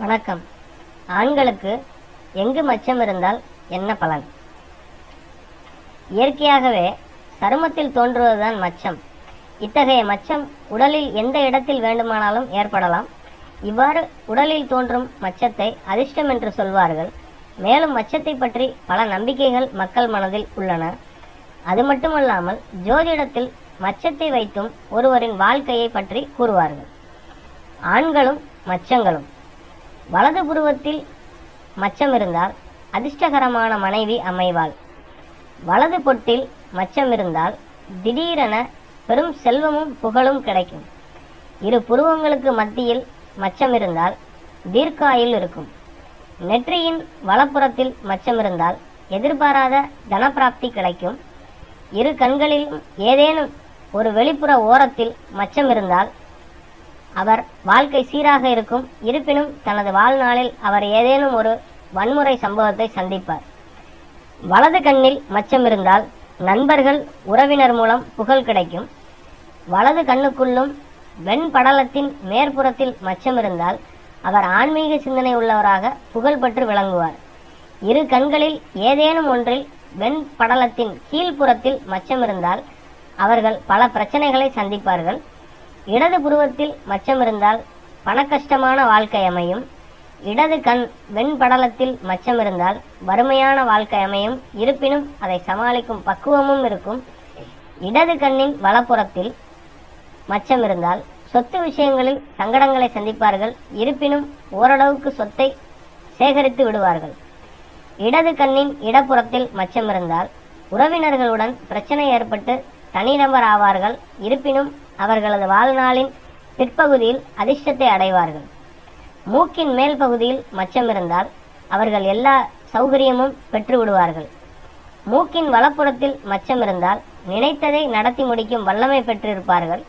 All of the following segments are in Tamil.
வணக்கம். ஆண்களுக்கு எங்கு மச்சம் இருந்தால் என்ன பலன்? இயற்கையாகவே சருமத்தில் தோன்றுவதுதான் மச்சம். இத்தகைய மச்சம் உடலில் எந்த இடத்தில் வேண்டுமானாலும் ஏற்படலாம். இவ்வாறு உடலில் தோன்றும் மச்சத்தை அதிர்ஷ்டம் என்று சொல்வார்கள். மேலும் மச்சத்தை பற்றி பல நம்பிக்கைகள் மக்கள் மனதில் உள்ளன. அது மட்டுமல்லாமல் ஜோதிடத்தில் மச்சத்தை வைத்தும் ஒருவரின் வாழ்க்கையை பற்றி கூறுவார்கள். ஆண்களும் மச்சங்களும். வலது புருவத்தில் மச்சம் இருந்தால் அதிர்ஷ்டகரமான மனைவி அமைவாள். வலது பொட்டில் மச்சம் இருந்தால் திடீரென பெரும் செல்வமும் புகழும் கிடைக்கும். இரு புருவங்களுக்கு மத்தியில் மச்சம் இருந்தால் தீர்க்காயில் இருக்கும். நெற்றியின் வலப்புறத்தில் மச்சம் இருந்தால் எதிர்பாராத தனப்பிராப்தி கிடைக்கும். இரு கண்களிலும் ஏதேனும் ஒரு வெளிப்புற ஓரத்தில் மச்சம் இருந்தால் அவர் வாழ்க்கை சீராக இருக்கும். இருப்பினும் தனது வாழ்நாளில் அவர் ஏதேனும் ஒரு வன்முறை சம்பவத்தை சந்திப்பார். வலது கண்ணில் மச்சம் இருந்தால் நண்பர்கள் உறவினர் மூலம் புகழ் கிடைக்கும். வலது கண்ணுக்குள்ளும் வெண்படலத்தின் மேற்புறத்தில் மச்சம் இருந்தால் அவர் ஆன்மீக சிந்தனை உள்ளவராக புகழ்பெற்று விளங்குவார். இரு கண்களில் ஏதேனும் ஒன்றில் வெண்படலத்தின் கீழ்ப்புறத்தில் மச்சம் இருந்தால் அவர்கள் பல பிரச்சனைகளை சந்திப்பார்கள். இடது புருவத்தில் மச்சம் இருந்தால் பணக்கஷ்டமான வாழ்க்கை அமையும். இடது கண் வெண்படலத்தில் மச்சம் இருந்தால் வறுமையான வாழ்க்கை அமையும். இருப்பினும் அதை சமாளிக்கும் பக்குவமும் இருக்கும். இடது கண்ணின் வலப்புறத்தில் மச்சம் இருந்தால் சொத்து விஷயங்களில் சங்கடங்களை சந்திப்பார்கள். இருப்பினும் ஓரளவுக்கு சொத்தை சேகரித்து விடுவார்கள். இடது கண்ணின் இடப்புறத்தில் மச்சம் இருந்தால் உறவினர்களுடன் பிரச்சனை ஏற்பட்டு தனிநபர் ஆவார்கள். இருப்பினும் அவர்களது வாழ்நாளின் பிற்பகுதியில் அதிர்ஷ்டத்தை அடைவார்கள். மூக்கின் மேல் பகுதியில் மச்சம் இருந்தால் அவர்கள் எல்லா சௌகரியமும் பெற்று விடுவார்கள். மூக்கின் வலப்புறத்தில் மச்சம் இருந்தால் நினைத்ததை நடத்தி முடிக்கும் வல்லமை பெற்றிருப்பார்கள்.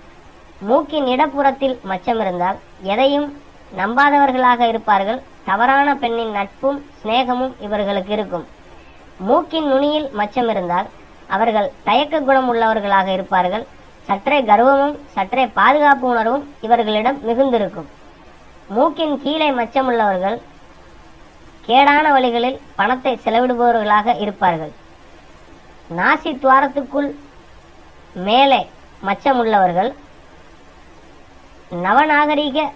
மூக்கின் இடப்புறத்தில் மச்சம் இருந்தால் எதையும் நம்பாதவர்களாக இருப்பார்கள். தவறான பெண்ணின் நட்பும் சிநேகமும் இவர்களுக்கு இருக்கும். மூக்கின் நுனியில் மச்சம் இருந்தால் அவர்கள் தயக்க குணம் உள்ளவர்களாக இருப்பார்கள். சற்றே கர்வமும் சற்றே பாதுகாப்பு உணர்வும் இவர்களிடம் மிகுந்திருக்கும். மூக்கின் கீழே மச்சம் உள்ளவர்கள் கேடான வழிகளில் பணத்தை செலவிடுபவர்களாக இருப்பார்கள். நாசி துவாரத்துக்குள் மேலே மச்சமுள்ளவர்கள் நவநாகரீக நவநாகரிக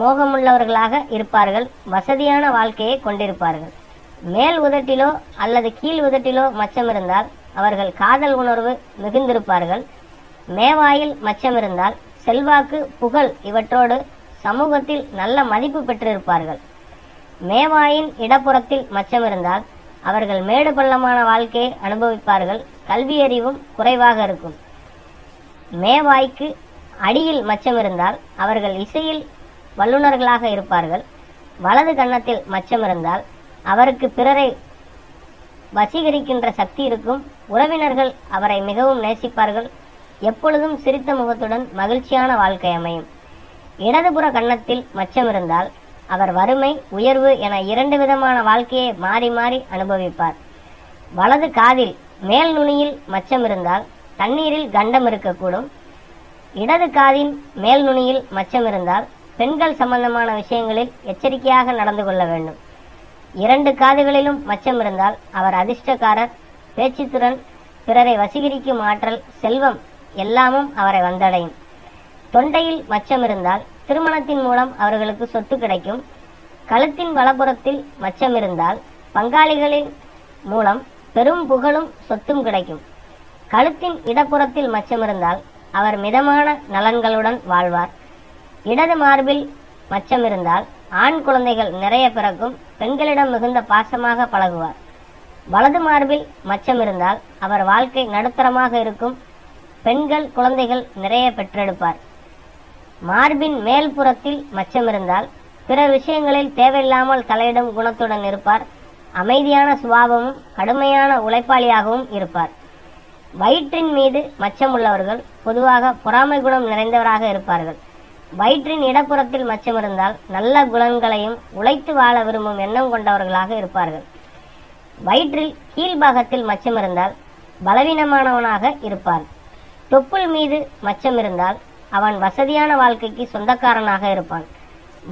மோகமுள்ளவர்களாக இருப்பார்கள் வசதியான வாழ்க்கையை கொண்டிருப்பார்கள். மேல் உதட்டிலோ அல்லது கீழ் உதட்டிலோ மச்சம் இருந்தால் அவர்கள் காதல் உணர்வு மிகுந்திருப்பார்கள். மேவாயில் மச்சம் இருந்தால் செல்வாக்கு புகழ் இவற்றோடு சமூகத்தில் நல்ல மதிப்பு பெற்றிருப்பார்கள். மேவாயின் இடப்புறத்தில் மச்சம் இருந்தால் அவர்கள் மேடு பள்ளமான வாழ்க்கையை அனுபவிப்பார்கள். கல்வியறிவும் குறைவாக இருக்கும். மேவாய்க்கு அடியில் மச்சம் இருந்தால் அவர்கள் இசையில் வல்லுநர்களாக இருப்பார்கள். வலது கன்னத்தில் மச்சம் இருந்தால் அவருக்கு பிறரை வசீகரிக்கின்ற சக்தி இருக்கும். உறவினர்கள் அவரை மிகவும் நேசிப்பார்கள். எப்பொழுதும் சிரித்த முகத்துடன் மகிழ்ச்சியான வாழ்க்கை அமையும். இடதுபுற கன்னத்தில் மச்சம் இருந்தால் அவர் வறுமை உயர்வு என இரண்டு விதமான வாழ்க்கையை மாறி மாறி அனுபவிப்பார். வலது காதில் மேல் நுனியில் மச்சம் இருந்தால் தண்ணீரில் கண்டம் இருக்கக்கூடும். இடது காதின் மேல் நுனியில் மச்சம் இருந்தால் பெண்கள் சம்பந்தமான விஷயங்களில் எச்சரிக்கையாக நடந்து கொள்ள வேண்டும். இரண்டு காதுகளிலும் மச்சம் இருந்தால் அவர் அதிர்ஷ்டக்காரர் பேச்சுத்திறன் பிறரை வசீகரிக்கும் ஆற்றல் செல்வம் எல்லாமும் அவரை வந்தடையும். தொண்டையில் மச்சம் இருந்தால் திருமணத்தின் மூலம் அவர்களுக்கு சொத்து கிடைக்கும். கழுத்தின் வலப்புறத்தில் மச்சம் இருந்தால் பங்காளிகளின் மூலம் பெரும் புகழும் சொத்தும் கிடைக்கும். கழுத்தின் இடப்புறத்தில் மச்சம் இருந்தால் அவர் மிதமான நலன்களுடன் வாழ்வார். இடது மார்பில் மச்சம் இருந்தால் ஆண் குழந்தைகள் நிறைய பிறக்கும் பெண்களிடம் மிகுந்த பாசமாக பழகுவார். வலது மார்பில் மச்சம் இருந்தால் அவர் வாழ்க்கை நடுத்தரமாக இருக்கும் பெண்கள் குழந்தைகள் நிறைய பெற்றெடுப்பார். மார்பின் மேல் புறத்தில் மச்சமிருந்தால் பிற விஷயங்களில் தேவையில்லாமல் தலையிடும் குணத்துடன் இருப்பார். அமைதியான சுபாவமும் கடுமையான உழைப்பாளியாகவும் இருப்பார். வயிற்றின் மீது மச்சம் உள்ளவர்கள் பொதுவாக பொறாமை குணம் நிறைந்தவராக இருப்பார்கள். வயிற்றின் இடப்புறத்தில் மச்சம் இருந்தால் நல்ல குணங்களையும் உழைத்து வாழ விரும்பும் எண்ணம் கொண்டவர்களாக இருப்பார்கள். வயிற்றில் கீழ்பாகத்தில் மச்சம் இருந்தால் பலவீனமானவனாக இருப்பார். தொப்புள் மீது மச்சம் இருந்தால் அவன் வசதியான வாழ்க்கைக்கு சொந்தக்காரனாக இருப்பான்.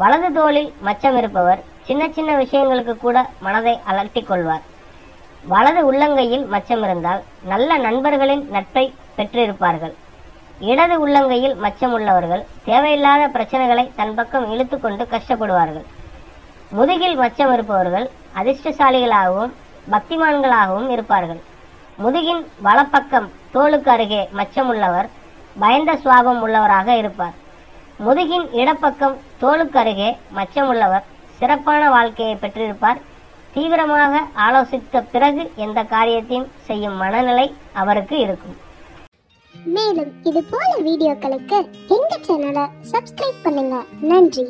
வலது தோளில் மச்சம் இருப்பவர் சின்ன சின்ன விஷயங்களுக்கு கூட மனதை அலட்டிக் கொள்வார். வலது உள்ளங்கையில் மச்சம் இருந்தால் நல்ல நண்பர்களின் நட்பை பெற்றிருப்பார்கள். இடது உள்ளங்கையில் மச்சம் உள்ளவர்கள் தேவையில்லாத பிரச்சனைகளை தன் பக்கம் இழுத்துக்கொண்டு கஷ்டப்படுவார்கள். முதுகில் மச்சம் இருப்பவர்கள் அதிர்ஷ்டசாலிகளாகவும் பக்திமான்களாகவும் இருப்பார்கள். முதுகின் வலப்பக்கம் தோளுக்கு அருகே மச்சம் உள்ளவர் பயந்த சுவாபம் உள்ளவராக இருப்பார். முதுகின் இடப்பக்கம் தோளுக்கு அருகே மச்சம் உள்ளவர் சிறப்பான வாழ்க்கையை பெற்றிருப்பார். தீவிரமாக ஆலோசித்த பிறகு எந்த காரியத்தையும் செய்யும் மனநிலை அவருக்கு இருக்கும். மேலும் இது போல வீடியோக்களுக்கு எங்க சேனலை சப்ஸ்கிரைப் பண்ணுங்க. நன்றி.